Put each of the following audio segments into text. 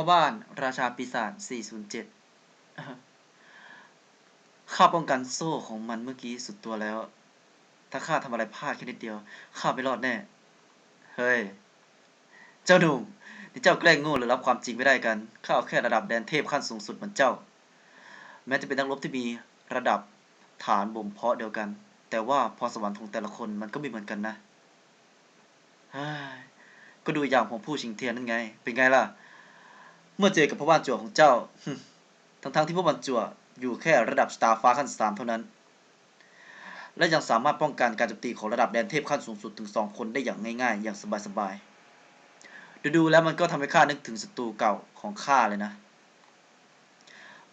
พ่อบ้านราชาปีศาจ407ข้าป้องกันโซ่ของมันเมื่อกี้สุดตัวแล้ว ถ้าข้าทำอะไรพลาดแค่นิดเดียว ข้าไม่รอดแน่ เฮ้ย เจ้าหนุ่มนี่เจ้าแกล้งโง่หรือรับความจริงไม่ได้กัน ข้าเอาแค่ระดับแดนเทพขั้นสูงสุดเหมือนเจ้า แม้จะเป็นนักรบที่มีระดับฐานบ่มเพาะเดียวกัน แต่ว่าพรสวรรค์ของแต่ละคนมันก็ไม่เหมือนกันนะก็ดูอย่างของผู้ชิงเทียนนั่นไง เป็นไงล่ะ เมื่อเจอกับพระบ้านจั่วของเจ้า ทั้งๆที่พระบ้านจั่วอยู่แค่ระดับสตาร์ฟ้าขั้นสามเท่านั้น และยังสามารถป้องกันการโจมตีของระดับแดนเทพขั้นสูงสุดถึงสองคนได้อย่างง่ายๆ อย่างสบายๆ ดูๆแล้วมันก็ทำให้ข้านึกถึงศัตรูเก่าของข้าเลยนะ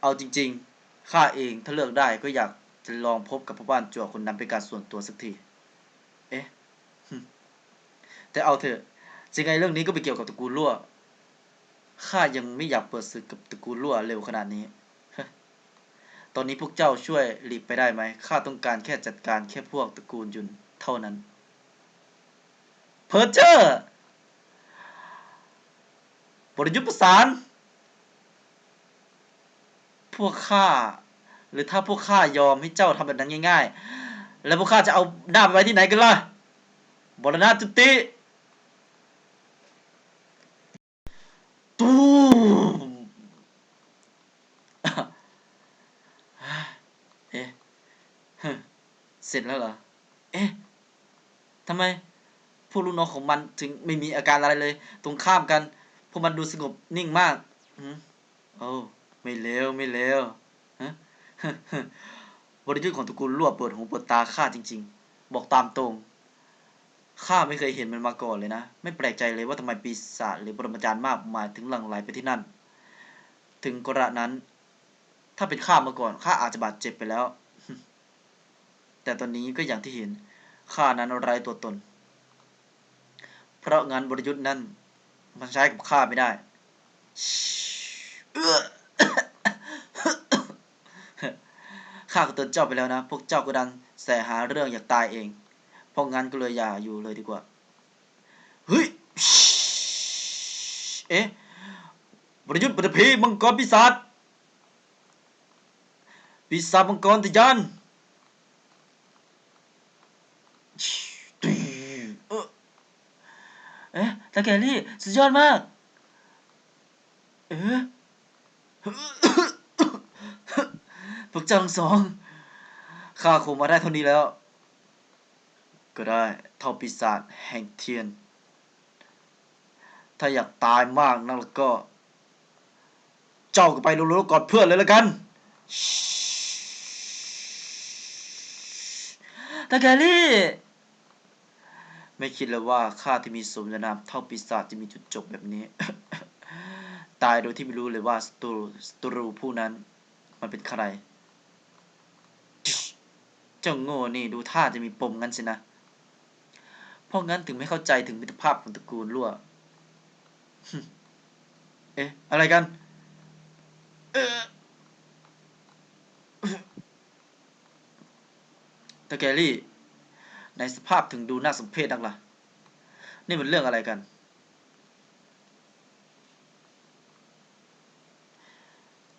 เอาจริงๆ ข้าเองถ้าเลือกได้ก็อยากจะลองพบกับพ่อบ้านจั่วคนนั้นเป็นการส่วนตัวสักที เอ๊ะ แต่เอาเถอะยังไงเรื่องนี้ก็ไปเกี่ยวกับตระกูลลั่ว ข้ายังไม่อยากเปิดศึกกับตระกูลลั่วเร็วขนาดนี้ ตอนนี้พวกเจ้าช่วยหลีกไปได้ไหม ข้าต้องการแค่จัดการแค่พวกตระกูลยุนเท่านั้น เพอร์เจอร์บริยุทธ์ประสาน พวกข้า หรือถ้าพวกข้ายอมให้เจ้าทำแบบนั้นง่าย ๆ แล้วพวกข้าจะเอาหน้าไปไว้ที่ไหนกันล่ะ บรณาจุติตูม เอ๊ะเสร็จแล้วเหรอ เอ๊ะทำไมพวกลูกน้องของมันถึงไม่มีอาการอะไรเลย ตรงข้ามกัน พวกมันดูสงบนิ่งมากอืมโอ้ไม่เลวไม่เลวฮะบริยุทธ์ของตระกูลรั่วเปิดหูเปิดตาข้าจริง ๆ บอกตามตรงข้าไม่เคยเห็นมันมาก่อนเลยนะ ไม่แปลกใจเลยว่าทำไมปีศาจหรือปรมาจารย์มากมายถึงหลั่งไหลไปที่นั่น ถึงกระนั้น ถ้าเป็นข้ามาก่อนข้าอาจจะบาดเจ็บไปแล้ว แต่ตอนนี้ก็อย่างที่เห็นข้านั้นไร้ตัวตน เพราะงั้นบริยุทธ์นั้น มันใช้กับข้าไม่ได้ข้าก็เตือนเจ้าไปแล้วนะ พวกเจ้าก็ดันแสหาเรื่องอยากตายเอง เพราะงั้นก็เลยอย่าอยู่เลยดีกว่า เฮ้ย เอ๊ะบริยุทธ์ปฐพีมังกรปีศาจ ปีศาจมังกรทะยานเอ่อเอ๊ะตาแกลี่สุดยอดมาก เอ๊ะพวกเจ้าทั้งสองข้าคงมาได้เท่านี้แล้ว ก็ได้เท่าปีศาจแห่งเทียน ถ้าอยากตายมากนักแล้วก็ เจ้าก็ไปรู้ๆก่อนเพื่อนเลยละกัน ตาแกลี่ ไม่คิดเลยว่าข้าที่มีสมญานามเท่าปีศาจจะมีจุดจบแบบนี้ ตายโดยที่ไม่รู้เลยว่าศัตรูศัตรูผู้นั้น มันเป็นใคร เจ้าโง่นี่ดูท่าจะมีปมงั้นสินะ เพราะงั้นถึงไม่เข้าใจถึงมิตรภาพของตระกูลรั่ว เอ๊ะ อะไรกัน เออ ตะแกรี่ ในสภาพถึงดูน่าสมเพชนักล่ะ นี่มันเรื่องอะไรกัน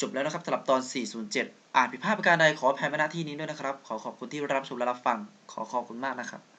จบแล้วนะครับสำหรับตอน 407 อ่านผิดพลาดประการใดขอแผ่มาณที่นี้ด้วยนะครับ ขอขอบคุณที่รับชมและรับฟัง ขอขอบคุณมากนะครับ